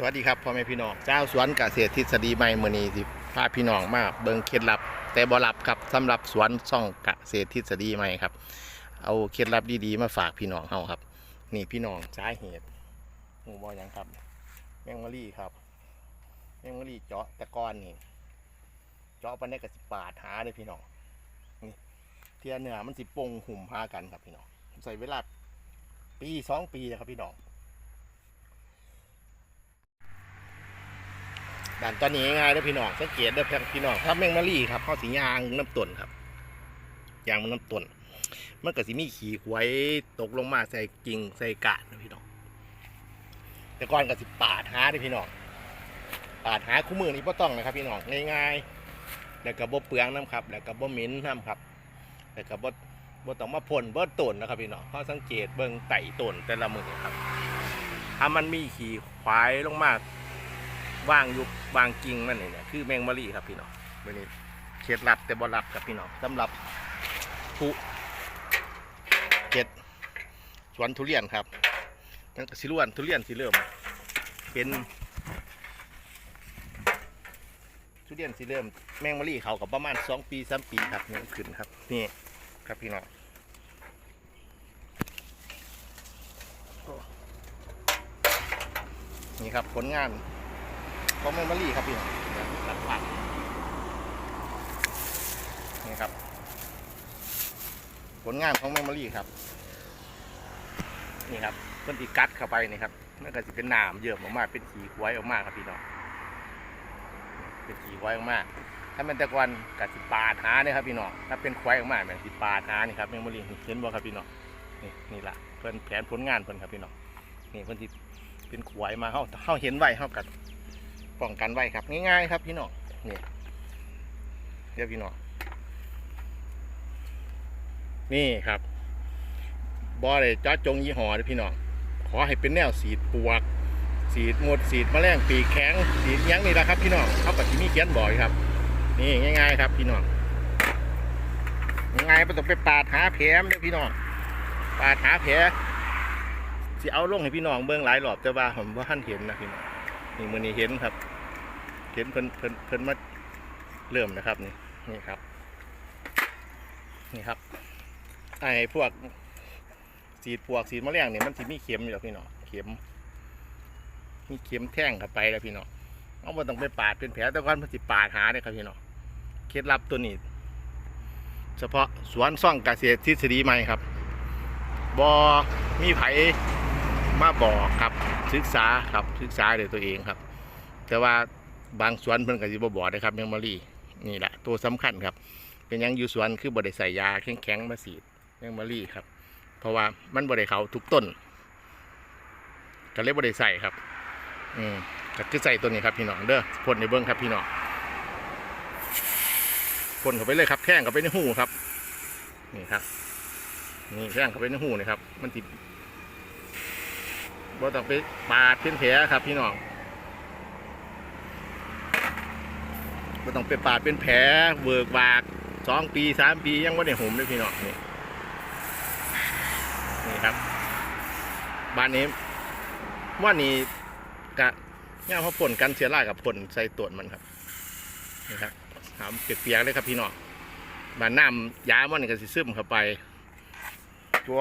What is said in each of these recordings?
สวัสดีครับพ่อแม่พี่น้องเจ้าสวนเกษตรทฤษฎีใหม่มือนี้สิพาพี่น้องมาเบิ่งเคล็ดลับ แต่บ่ลับครับสำหรับสวนซ่องเกษตรทฤษฎีใหม่ครับ เอาเคล็ดลับดีๆมาฝากพี่น้องเฮาครับ นี่พี่น้องสาเหตุหูบอยังครับ แมงมะลี่ครับ แมงมะลี่เจาะตะกอนนี่เจาะไปได้กับสิปาดหาเลยพี่น้องนี่เทียเนื้อมันสิปงหุ่มพากันครับพี่น้องใส่เวลาปีสองปีนะครับพี่น้อง ด่านตอนนี้ง่ายๆเด้อพี่น้องสังเกตเด้อพี่น้องถ้าแมงมะลี่ครับเขาสียางน้ำต้นครับยางมันน้ำต้นมันก็สิมีขี้ไว้ตกลงมาใส่กิ่งใส่กาดนะพี่น้อง แต่ก่อนก็สิปาดหาด้อพี่น้องปาดหาคู่มือนี่พ่ต้องนะครับ พี่น้องง่ายๆแล้วก็บ่เปลืองน้ำครับ แล้วก็บ่เหม็นน้ำครับแล้วก็บ่บ่ต้องมาพ่นบ่ต้นนะครับพี่น้องเขาสังเกตเบิ่งไต่ต้นแต่ละมือครับถ้ามันมีขี้ควายลงมา ว่างอยู่วางกิ่งมันนี่เนี่ยคือแมงมะลี่ครับพี่น้องวันนี้เคล็ดลับแต่บ่ลับครับพี่น้องสำหรับผู้เจ็ดสวนทุเรียนครับนั่นก็สิล้วนทุเรียนสิเริ่ม เป็นทุเรียนสิเริ่มแมงมะลี่เขากับประมาณสองปีสามปีครับนี่ขึ้นครับนี่ครับพี่น้องนี่ครับผลงาน ของแมงมะลี่ครับพี่น้องตัดผักนี่ครับ ผลงานของแมงมะลี่ครับ นี่ครับเพิ่นตีกัดเข้าไปนี่ครับมันก็จะเป็นหนามเยอะออกมาเป็นขีไว้ออกมาครับพี่น้องเป็นขีไว้ออกมาถ้าเป็นตะกอนกับสิปาดหาเนี่ยครับพี่น้องถ้าเป็นควายออกมาแบบสิปาดหานี่ครับแมงมะลี่เห็นบ่ครับพี่น้องนี่นี่ละเพิ่นแผนผลงานเพิ่นครับพี่น้องนี่เพิ่นที่เป็นควายมาเฮาเฮาเห็นไว้เฮากัด ป้องกันไว้ครับง่ายๆครับพี่น้องนี่เรียกพี่น้องนี่ครับบอเลยจอดจงยี่ห้อเลยพี่น้องขอให้เป็นแนวสีดปวก สีดหมดสีดแมลงปีแข็งสีดยั้งนี่แหละครับพี่น้องเขากับที่มีเขียนบ่อยครับ นี่ง่าย ๆ ครับพี่น้องง่ายไม่ต้องไปปาดหาแผลมเด้อพี่น้องปาดหาแผลสิเอาลงให้พี่น้องเบิ่งหลายรอบแต่ว่าผมว่าท่านเห็นนะพี่น้อง นี่มือนี้เห็นครับ เห็นเพิ่นเพิ่นเพิ่นมาเริ่มนะครับนี่นี่ครับ นี่ครับ ไอ้พวกสีดพวกสีดแมลงเนี่ยมันสิมีเข็มอยู่แล้วพี่น้อเข็มมีเข็มแท่งเข้าไปแล้วพี่น้องเอาบ่ต้องไปปาดเป็นแผลแต่ก่อนมันสิปาดหาเลยครับพี่น้อเคล็ดลับตัวนี้ เฉพาะสวนซ่องเกษตรทฤษฎีใหม่ครับบอมีไผ มาบอกครับศึกษาครับศึกษาโดวยตัวเองครับ แต่ว่าบางสวนเพิ่นก็สิบ่บอกนะครับแมงมะลี่นี่แหละตัวสำคัญครับ เป็นยังอยู่สวนคือบ่ได้ใส่ยาแข็งๆมาสีดแมงมะลี่ครับ เพราะว่ามันบ่ได้เขาทุกต้นก็เลยบ่ได้ใส่ครับ อืมก็คือใส่ตัวนี้ครับพี่น้องเด้อพ่นในเบื้องครับพี่น้องพ่นเข้าไปเลยครับแท่งเข้าไปในหูครับ นี่ครับนี่แท่งเข้าไปในหูนี่ครับ มันติด บ่ต้องไปปาดเป็นแผลครับพี่น้องบ่ต้องไปปาดเป็นแผลเวิกบากสองปีสามปียังว่าได้ห่มเลยพี่น้องนี่นี่ครับบ้านนี้ว่านี่กะย่าเขาพ่นกันเชื้อรากับพ่นใส่ตรวจมันครับนี่ครับหามเปียกๆเลยครับพี่น้องบ้านน้ำยามันก็สิซึมเข้าไปตัว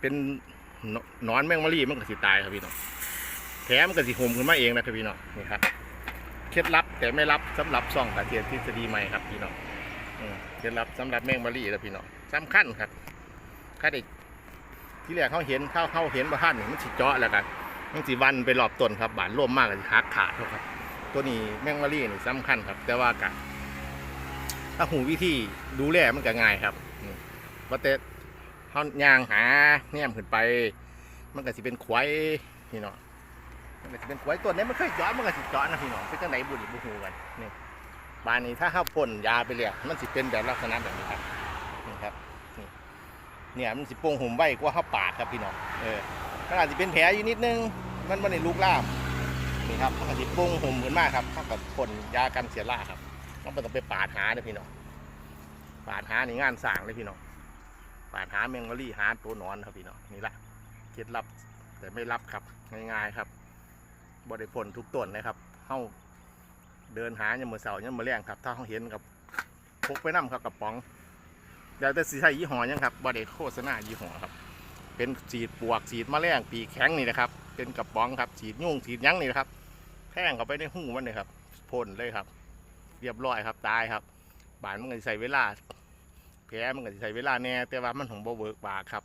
เป็น นอนแมงมะลี่มันก็สิตายครับพี่น้องแผลมันก็สิห่มขึ้นมาเองนะครับพี่น้องนี่ครับเคล็ดลับแต่ไม่ลับสำหรับซ่องกระเทียมทฤษฎีใหม่ครับพี่น้องเคล็ดลับสำหรับแมงมะลี่แล้วพี่น้องสำคัญครับข้าเด็กที่แรกเขาเห็นเข้าเข้าเห็นบ้านนี่มันสิเจาะแล้วกันมันสิวันไปรอบต้นครับบานร่วมมากเลยหักขาดครับ ตัวนี้แมงมะลี่นี่สำคัญครับ แต่ว่ากะถ้าหูวิธีดูแลมันก็ง่ายครับว่าแต่ เขาย่างหาแนมขึ้นไป มันก็สิเป็นควายพี่น้องมันก็สิเป็นควายตัวนี้มันเคยเจาะมันก็สิเจาะนะพี่น้องเป็นจังไหนบุรีบุหูกันนี่บานนี้ถ้าเขาพ่นยาไปเลยมันสิเป็นแบบลักษณะแบบนี้ครับนี่ครับนี่เนี่ยมันสิปงหุ่มไว้กว่าเขาปาดครับพี่น้องเออมันอาจจะเป็นแผลอยู่นิดนึง มันมันในลุกลามนี่ครับมันก็สิปงหุ่มขึ้นมากครับเขากับพ่นยากันเสียราครับมันบ่ต้องไปปาดหาเลยพี่น้องปาดหาในงานสร้างเลยพี่น้อง ปาดหาแมงมะลี่หาตัวนอนครับพี่น้องนี่ละเคล็ดลับแต่ไม่รับครับง่ายๆครับบ่ได้พ่นทุกต้นนะครับเฮาเดินหายามมื้อเช้ายามมื้อแลงครับ ถ้าเฮาเห็นกับพกไปนํครับกระป๋องเดี๋ยวแต่สิใช้ยี่ห้อยังครับบ่ได้โฆษณายี่ห้อครับ เป็นฉีดปวกฉีดแมลงปีแข็งนี่นะครับเป็นกระป๋องครับฉีดยุ่งฉีดยั้งนี่นะครับแทงเข้าไปในหูมันเลยครับพ่นเลยครับ เรียบร้อยครับตายครับบานมันก็ใส่เวลา แผลมันก็สิใส่เวลาแน่แต่ว่ามันของบ่เวิร์กบากครับ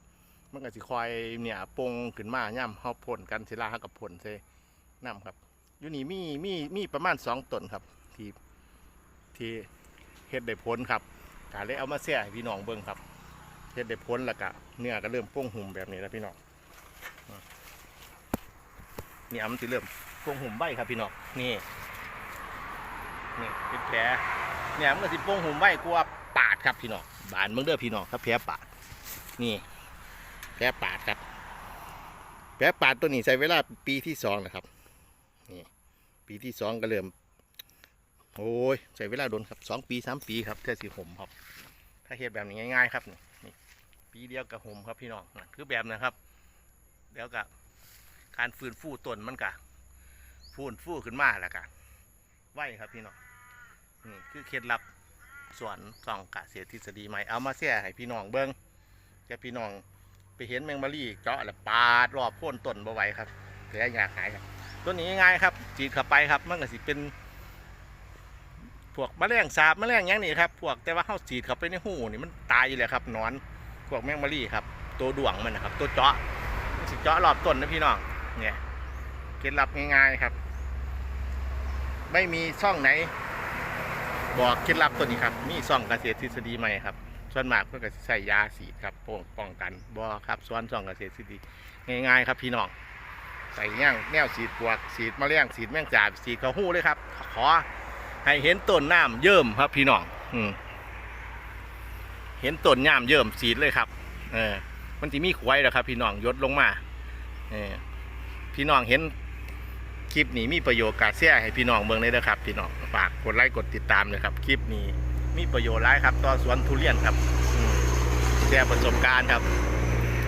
มันก็สิคอยเนี่ยปงขึ้นมาย่ำเฮาพ่นกันสิลาเฮากับพ่นใส่น้ำครับ อยู่นี่มีมีมีประมาณสองต้นครับ ที่ที่เฮ็ดได้ผลครับกาเลยเอามาแช่ให้พี่น้องเบิ่งครับเฮ็ดได้ผลแล้วก็เนื้อก็เริ่มโป่งหุ่มแบบนี้แล้วพี่น้องเนี่ยมันสิเริ่มโป่งหุ่มใบครับพี่น้องนี่นี่เป็นแผลเนี่ยมันก็สิโป่งหุ่มใบกลัวปาดครับพี่น้อง บานเมืองเด้อพี่น้องครับแผลปาดนี่แผลปาดครับแผลปาดตัวนี้ใช้เวลาปีที่สองนะครับนี่ปีที่สองก็เริ่มโอ้ยใช้เวลาโดนครับสองปีสามปีครับเท่าสีห่มครับ ถ้าเฮ็ดแบบนี้ง่ายๆครับนี่ปีเดียวกับห่มครับพี่น้องนั่คือแบบนะครับแล้วก็การฟื้นฟูต้นมันกะฟูนฟูขึ้นมาแล้วกันไหวครับพี่น้องนี่คือเคล็ดลับ สวนสองกะเสียทฤษฎีใหม่เอามาแชร์ให้พี่น้องเบิ้งแกพี่น้องไปเห็นแมงมะลี่เจาะแล้วปาดรอบโค่นต้นบ่ไหวครับแผลอยากหายครับต้นนี้ง่ายครับจีดเข้าไปครับมันก็สิเป็นพวกแมลงสาบแมลงหยังนี่ครับพวกแต่ว่าเฮาจีดเข้าไปในหูนี่มันตายอยู่แล้วครับนอน พวกแมงมะลี่ครับ ตัวด่วงมันนะครับ ตัวเจาะมันสิเจาะรอบต้นนะพี่น้องเนี่ยเคล็ดลับง่ายๆครับ ไม่มีช่องไหน บอกเคล็ดลับตัวนี้ครับมีช่องเกษตรทฤษฎีใหม่ครับส่วนมากเพื่อก็ใส่ยาสีครับป้องป้องกันบ่ครับส่วนช่องเกษตรทฤษฎีง่ายๆครับพี่น้องใส่ย่างแนวสีดปวกสีดแมลงสีดแมงจาสีดกระหู้เลยครับ ขอให้เห็นต้นน้ำเยิ่มครับพี่น้องอืมเห็นต้นน้ำเยิ่มสีดเลยครับ เออมันจะมีขวายแล้วครับ พี่น้องยศลงมา เออพี่น้องเห็น คลิปนี้มีประโยชน์กาแซ่ให้พี่น้องเบิ่งเลยนะครับ พี่น้องฝากกดไลค์กดติดตามเลยครับ คลิปนี้มีประโยชน์หลายครับต่อสวนทุเรียนครับแชร์ประสบการณ์ครับ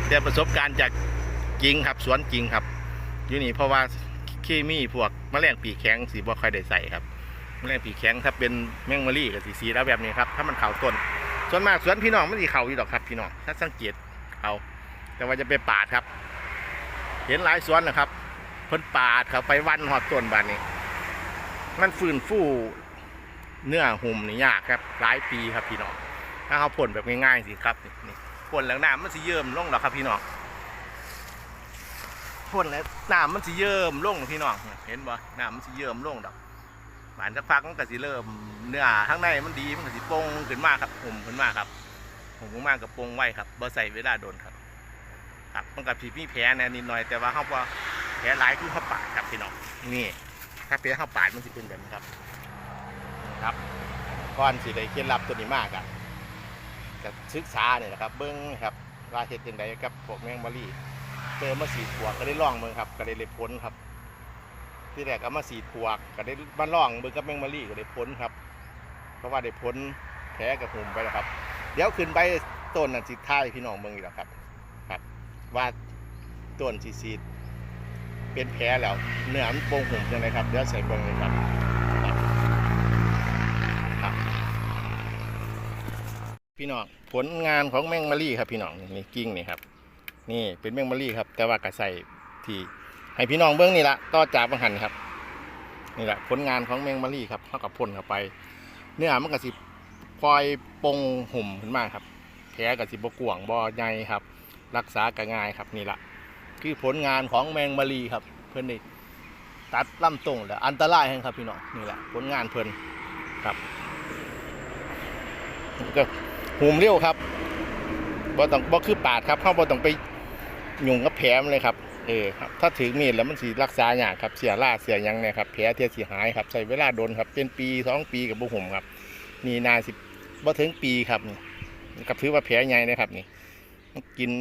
แชร์ประสบการณ์จากจริงครับสวนจริงครับอยู่นี่เพราะว่าเคมีพวกแมลงปีแข็งสีบ่ค่อยได้ใส่ครับแมลงปีแข็งถ้าเป็นแมงมะลี่กับสีสีแล้วแบบนี้ครับถ้ามันเข่าต้น ส่วนมากสวนพี่น้องไม่สีเข่าอยู่หรอกครับพี่น้องถ้าสังเกตเขาแต่ว่าจะไปปาดครับ เห็นหลายสวนนะครับ เพิ่นปาดเขาไปวันหอดต้นบานนี้ มันฟื้นฟูเนื้อหุ่มนี่ยากครับหลายปีครับพี่น้องถ้าเขาพ่นแบบง่ายๆสิครับนี่นี่พ่นแล้วน้ำมันสิเยิ่มลงหรอครับพี่น้องพ่นแล้วน้ำมันสิเยิ่มลงพี่น้องเห็นบ่น้ำมันสิเยิ่มลงดอกหวานสักพักมันก็สิเริ่มเนื้อข้างในมันดีมันก็สิโป่งขึ้นมากครับหุ่มขึ้นมากครับหุ่มขึ้นมากกับโป่งไว้ครับบ่ใส่เวลาโดนครับ ครับมันกับผีมีแผลแน่นิดหน่อยแต่ว่าเขาว่าแผ ลหลายคือเขาปาดครับพี่น้องนี่ถ้าแผลเขาปาดมันจะเป็นแบบนี้ครับครับก้อนสีได้เคล็ดลับตัวนี้มากอะกับศึกษาเนี่ยนะครับ เบิ้งครับว่าเห็ดยังไงกับพวกแมงมะลี่เติมมาสีดปวกก็ได้ล่องเมืองครับ ก็ได้เลยพ้นครับ ที่แรกก็มาสีดปวกก็ได้มาล่องเบิ้งกับแมงมะลี่ก็ได้พ้นครับ เพราะว่าได้พ้นแผลกับหุ่มไปแล้วครับ เดี๋ยวขึ้นไปต้นนั่นสิท้ายพี่น้องเมืองอีกแล้วครับว่าต้นซีซี เป็นแผลแล้วเนื้อมันโป่งหุ่มจังไงครับเดี๋ยวใส่เบิ่งเลยครับพี่น้องผลงานของแมงมะลี่ครับพี่น้องนี่กิ่งนี่ครับ นี่เป็นแมงมะลี่ครับ แต่ว่ากระใส่ที่ให้พี่น้องเบิ้องนี่ละต่อจากบังหันครับ นี่แหละผลงานของแมงมะลี่ครับเท่ากับพ่นเข้าไป เนื้อมันกระสิพลอยปงหุ่มขึ้นมาครับแผลกระสิบกวางบ่ใหญ่ครับ รักษาก็ง่ายครับนี่แหละ คือผลงานของแมงมะลีครับ เพื่อนนี่ตัดลำตรงแล้วอันตรายแห่งครับพี่น้องนี่แหละผลงานเพื่อนครับก็หูมเร็วครับบ่ต้องบ่คือปาดครับเข้าบ่ต้องไปหยุ่งกับแผลมันเลยครับเออครับถ้าถือมีดแล้วมันสีรักษาอย่างครับเสียล่าเสียยังเนี่ยครับแผลเทียสีหายครับใช้เวลาโดนครับ เป็นปีสองปีกับบุหุ่มครับ นี่นาสิบ่ถึงปีครับนี่กับถือว่าแผลใหญ่นะครับนี่กิน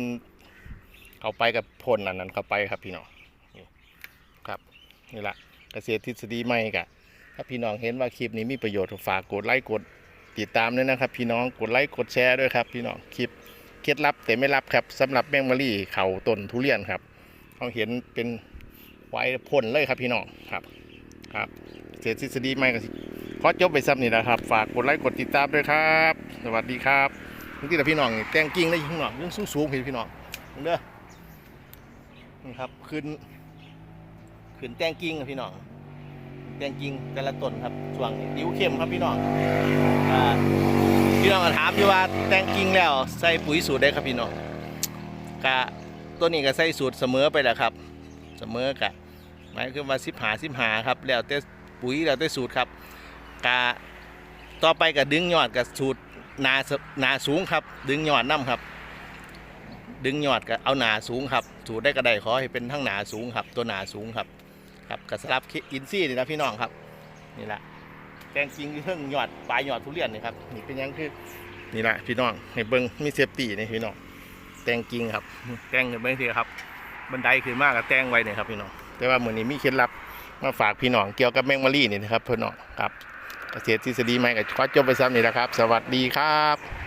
เขาไปกับพ่นอันนั้นเขาไปครับพี่น้องครับนี่แหละเกษตรทฤษฎีใหม่กะถ้าพี่น้องเห็นว่าคลิปนี้มีประโยชน์ฝากกดไลค์กดติดตามด้วยนะครับ พี่น้องกดไลค์กดแชร์ด้วยครับ พี่น้องคลิปเคล็ดลับแต่ไม่ลับครับสำหรับแมงมะลี่เขาต้นทุเรียนครับเขาเห็นเป็นไว้พ่นเลยครับพี่น้องครับครับเสียทฤษฎีใหม่ก็สิขอจบไปซ้ำนี่นะครับ ฝากกดไลค์กดติดตามด้วยครับ สวัสดีครับนี่แต่พี่น้องแต่งกิ่งได้ยิ่งหน่อยยังสูงๆเห็นพี่น้องเด้อ นี่ครับขึ้นขึ้นแตงกิ่งครับพี่น้องแตงกิ่งแต่ละต้นครับช่วงนี้ดิ้วเข้มครับพี่น้องอพี่น้องก็ถามอยู่ว่าแตงกิ่งแล้วใส่ปุ๋ยสูตรได้ครับพี่น้องกะตัวนี้ก็ใส่สูตรเสมอไปแหละครับ เสมอกะหมายคือว่าสิบหาสิบหาครับ แล้วแต่ปุ๋ยแล้วแต่สูตรครับกาต่อไปกับดึงยอดกับสูตรนาสนาสูงครับ ดึงยอดน้ำครับ ดึงยอดกับเอาหนาสูงครับสูตรได้กระไดขอให้เป็นทั้งหนาสูงครับ ตัวหนาสูงครับครับกับสลับอินซี่นี่นะพี่น้องครับนี่แหละแตงจริงคือเพิ่งยอดปลายยอดทุเรียนนี่ครับนี่เป็นหยังคือนี่แหละพี่น้องในเบิ้งมีเซฟตี้นี่พี่น้องแตงจริงครับแตงขึ้นไปทีครับบันไดขึ้นมากกับแตงไว้เนี่ยครับพี่น้องแต่ว่าเหมือนนี้มีเคล็ดลับมาฝากพี่น้องเกี่ยวกับแมงมะลี่นี่นะครับพี่น้องครับเกษตรทฤษฎีใหม่กับขอจบไปซ้ำนี่นะครับ สวัสดีครับ